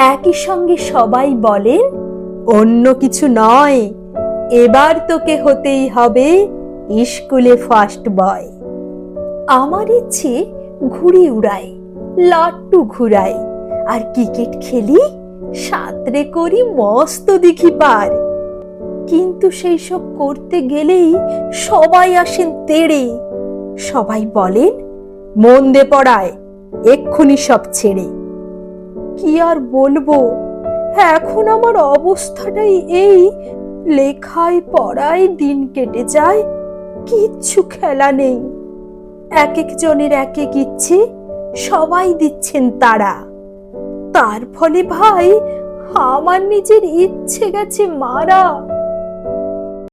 একই সঙ্গে সবাই বলেন, অন্য কিছু নয়, এবার তোকে হতেই হবে স্কুলে ফার্স্ট বয় আমার ইচ্ছে ঘুড়ি উড়াই, লাট্টু ঘুরাই, আর ক্রিকেট খেলি, সাঁতরে করি, মস্ত দেখি পার। কিন্তু সেই সব করতে গেলেই সবাই আসেন তেড়ে। সবাই বলেন, মন দে পড়ায়, এক্ষুনি সব ছেড়ে। কি আর বলব? এখন আমার অবস্থাটাই এই। লেখায়, পড়ায় দিন কেটে যায়, কিচ্ছু খেলা নেই। এক একজনের এক এক ইচ্ছে, সবাই দিচ্ছেন তারা। তার ফলে ভাই, আমার নিজের ইচ্ছে গেছে মারা।